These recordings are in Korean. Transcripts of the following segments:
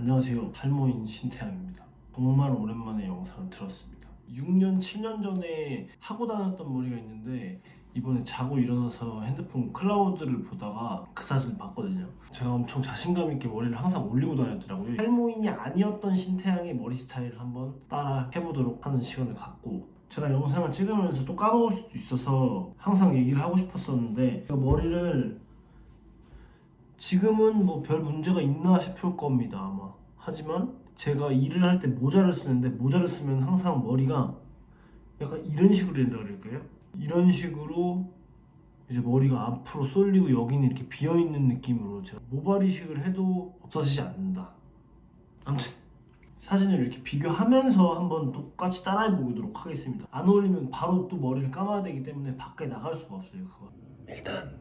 안녕하세요. 탈모인 신태양입니다. 정말 오랜만에 영상을 들었습니다. 6년, 7년 전에 하고 다녔던 머리가 있는데 이번에 자고 일어나서 핸드폰 클라우드를 보다가 그 사진을 봤거든요. 제가 엄청 자신감 있게 머리를 항상 올리고 다녔더라고요. 탈모인이 아니었던 신태양의 머리 스타일을 한번 따라 해보도록 하는 시간을 갖고 제가 영상을 찍으면서 또 까먹을 수도 있어서 항상 얘기를 하고 싶었었는데 머리를 지금은 뭐 별 문제가 있나 싶을 겁니다 아마. 하지만 제가 일을 할 때 모자를 쓰는데 모자를 쓰면 항상 머리가 약간 이런 식으로 된다 그럴까요? 이런 식으로 이제 머리가 앞으로 쏠리고 여기는 이렇게 비어있는 느낌으로 제가 모발 이식을 해도 없어지지 않는다. 아무튼 사진을 이렇게 비교하면서 한번 똑같이 따라해 보도록 하겠습니다. 안 어울리면 바로 또 머리를 감아야 되기 때문에 밖에 나갈 수가 없어요 그거. 일단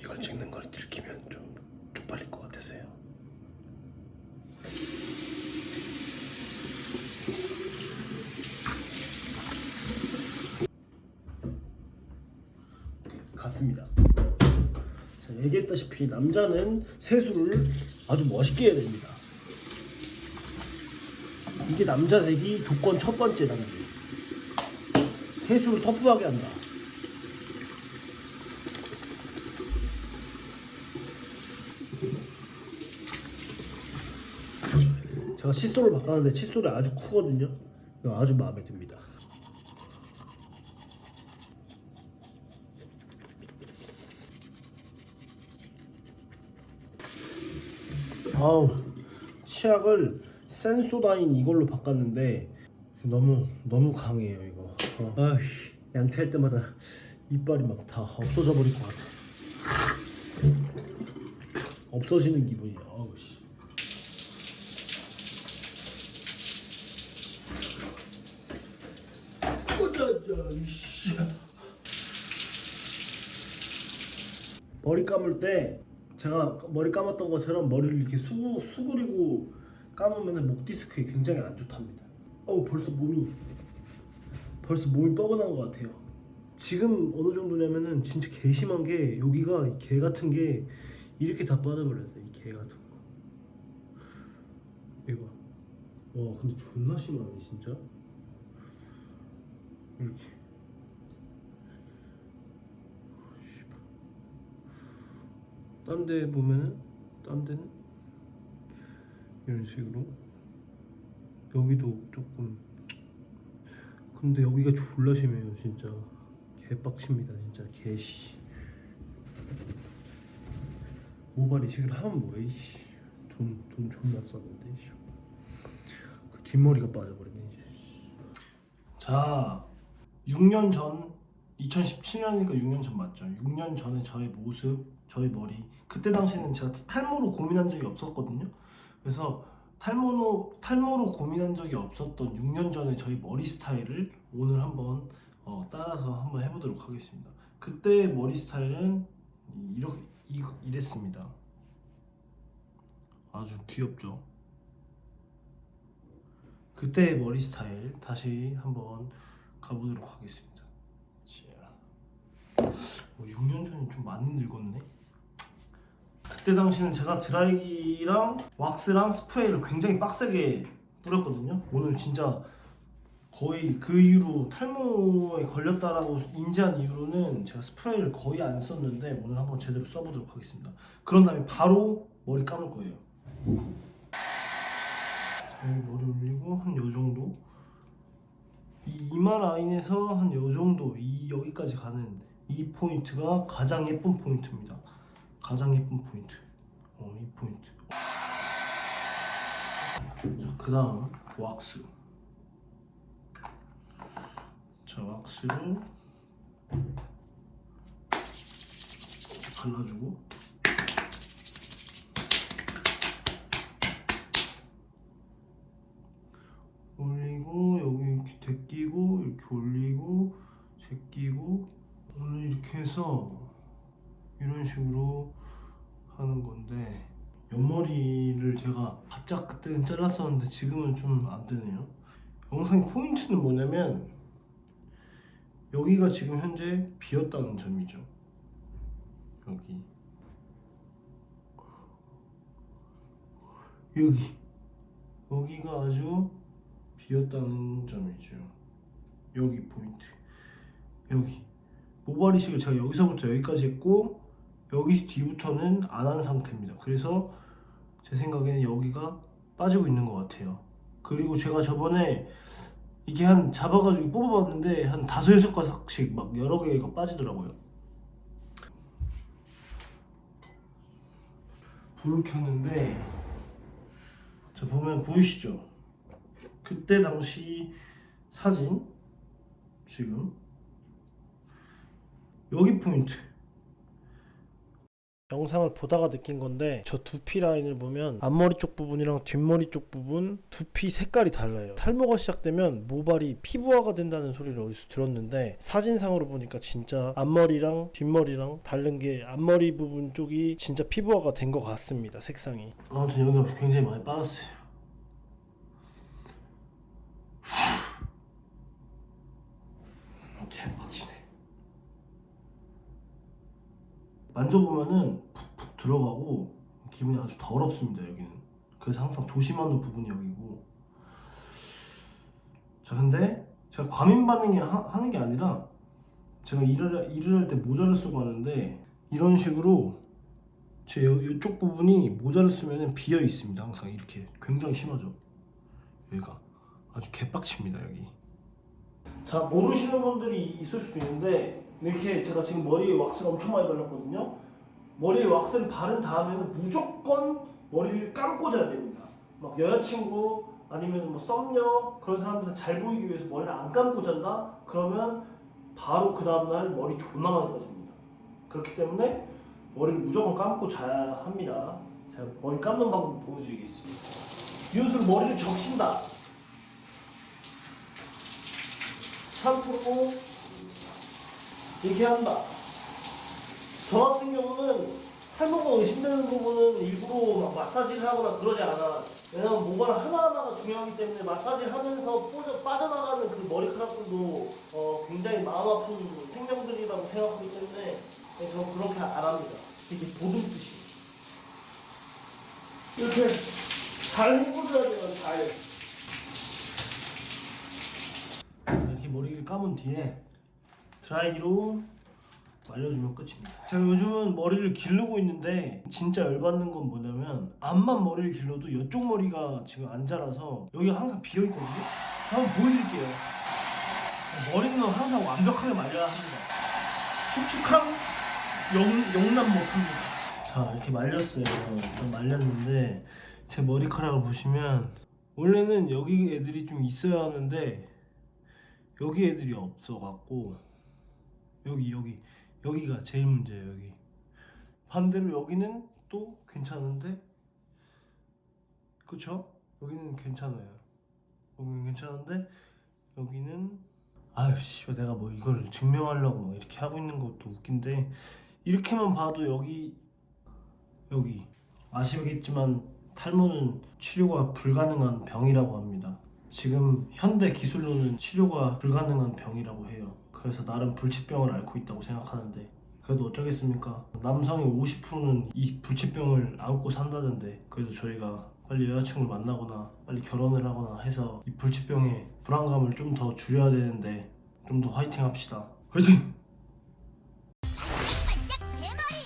이걸 찍는 걸 들키면 좀 쪽팔릴 것 같아서요. 같습니다. 자, 얘기했다시피 남자는 세수를 아주 멋있게 해야 됩니다. 이게 남자 되기 조건 첫 번째 단계. 세수를 터프하게 한다. 제가 칫솔을 바꿨는데 칫솔이 아주 크거든요. 아주 마음에 듭니다. 아우 치약을 센소다인 이걸로 바꿨는데 너무 너무 강해요 이거. 어, 아휴 양치할 때마다 이빨이 막 다 없어져 버릴 것 같아. 없어지는 기분이야. 아우 씨. 머리 감을 때 제가 머리 감았던 것처럼 머리를 이렇게 수, 수그리고 감으면 목 디스크에 굉장히 안 좋답니다. 어우 벌써 몸이 벌써 몸이 뻐근한 것 같아요. 지금 어느 정도냐면은 진짜 개 심한 게 여기가 이개 같은 게 이렇게 다 빠져버렸어요. 이 개 같은 거. 이거. 봐. 와 근데 존나 심하네 진짜. 이렇게. 딴데 보면은 딴 데는? 이런 식으로? 여기도 조금. 근데 여기가 졸라 심해요 진짜. 개빡칩니다 진짜. 개씨. 모발 이식을 하면 뭐해 이씨. 돈, 돈 존나 썼는데 씨. 그 뒷머리가 빠져버리네 이제 자 6년 전 2017년이니까 6년 전 맞죠 6년 전에 저의 모습 저의 머리 그때 당시에는 제가 탈모로 고민한 적이 없었거든요 그래서 탈모로 탈모로 고민한 적이 없었던 6년 전에 저희 머리 스타일을 오늘 한번 어, 따라서 한번 해보도록 하겠습니다. 그때 머리 스타일은 이렇게 이, 이랬습니다. 아주 귀엽죠. 그때의 머리 스타일 다시 한번 가보도록 하겠습니다. 자, 어, 6년 전이 좀 많이 늙었네. 그때 당시는 제가 드라이기랑 왁스랑 스프레이를 굉장히 빡세게 뿌렸거든요. 오늘 진짜 거의 그 이후로 탈모에 걸렸다라고 인지한 이후로는 제가 스프레이를 거의 안 썼는데 오늘 한번 제대로 써보도록 하겠습니다. 그런 다음에 바로 머리 감을 거예요. 머리 올리고 한 요 정도. 이 이마 라인에서 한 요 정도 이 여기까지 가는 이 포인트가 가장 예쁜 포인트입니다. 가장 예쁜 포인트. 어, 이 포인트. 자, 그 다음 왁스. 자, 왁스로 발라주고 이렇게 해서 이런 식으로 하는 건데 옆머리를 제가 바짝 그때는 잘랐었는데 지금은 좀 안 되네요. 영상의 포인트는 뭐냐면 여기가 지금 현재 비었다는 점이죠. 여기. 여기. 여기가 아주 비었다는 점이죠. 여기 포인트. 여기 모발 이식을 제가 여기서부터 여기까지 했고 여기 뒤부터는 안 한 상태입니다. 그래서 제 생각에는 여기가 빠지고 있는 것 같아요. 그리고 제가 저번에 이게 한 잡아가지고 뽑아봤는데 한 다섯 여섯 가닥씩 막 여러 개가 빠지더라고요. 불을 켰는데 자 보면 보이시죠? 그때 당시 사진 지금 여기 포인트. 영상을 보다가 느낀 건데 저 두피 라인을 보면 앞머리 쪽 부분이랑 뒷머리 쪽 부분 두피 색깔이 달라요. 탈모가 시작되면 모발이 피부화가 된다는 소리를 어디서 들었는데 사진상으로 보니까 진짜 앞머리랑 뒷머리랑 다른 게 앞머리 부분 쪽이 진짜 피부화가 된 것 같습니다 색상이. 아무튼 여기가 굉장히 많이 빠졌어요. 개빡치네 만져보면은 푹푹 들어가고 기분이 아주 더럽습니다 여기는. 그래서 항상 조심하는 부분이 여기고. 자 근데 제가 과민 반응이 하, 하는 게 아니라 제가 일을, 일을 할 때 모자를 쓰고 하는데 이런 식으로 제 요, 이쪽 부분이 모자를 쓰면 비어 있습니다 항상 이렇게. 굉장히 심하죠 여기가. 아주 개빡칩니다 여기. 자 모르시는 분들이 있을 수도 있는데 이렇게 제가 지금 머리에 왁스를 엄청 많이 발랐거든요. 머리에 왁스를 바른 다음에는 무조건 머리를 감고 자야 됩니다. 막 여자친구 아니면 뭐 썸녀 그런 사람들은 잘 보이기 위해서 머리를 안 감고 잔다? 그러면 바로 그 다음날 머리 존나 많이 빠집니다. 그렇기 때문에 머리를 무조건 감고 자야 합니다. 제가 머리 감는 방법 보여드리겠습니다. 이웃으로 머리를 적신다. 샴푸로 이렇게 한다. 저 같은 경우는 탈모가 의심되는 부분은 일부러 막 마사지를 하거나 그러지 않아. 왜냐면 모발 하나하나가 중요하기 때문에 마사지를 하면서 빠져, 빠져나가는 그 머리카락들도 어, 굉장히 마음 아픈 생명들이라고 생각하기 때문에 저 그렇게 안 합니다. 이게 보듬듯이. 이렇게 잘 묶어줘야 돼요, 잘. 이렇게 머리를 감은 뒤에 드라이기로 말려주면 끝입니다. 제가 요즘은 머리를 기르고 있는데 진짜 열받는 건 뭐냐면 앞만 머리를 길러도 이쪽 머리가 지금 안 자라서 여기가 항상 비어 있거든요. 한번 보여드릴게요. 머리는 항상 완벽하게 말려야 합니다. 축축함 영, 용납 못합니다. 자 이렇게 말렸어요. 좀 말렸는데 제 머리카락을 보시면 원래는 여기 애들이 좀 있어야 하는데 여기 애들이 없어갖고 여기 여기. 여기가 제일 문제예요 여기. 반대로 여기는 또 괜찮은데? 그쵸? 여기는 괜찮아요. 여기는 괜찮은데? 여기는 아유 씨 내가 뭐 이걸 증명하려고 막 이렇게 하고 있는 것도 웃긴데. 이렇게만 봐도 여기 여기. 아시겠지만 탈모는 치료가 불가능한 병이라고 합니다. 지금 현대 기술로는 치료가 불가능한 병이라고 해요. 그래서 나름 불치병을 앓고 있다고 생각하는데 그래도 어쩌겠습니까? 남성의 50%는 이 불치병을 안고 산다던데 그래도 저희가 빨리 여자친구를 만나거나 빨리 결혼을 하거나 해서 이 불치병의 불안감을 좀 더 줄여야 되는데 좀 더 화이팅 합시다. 화이팅!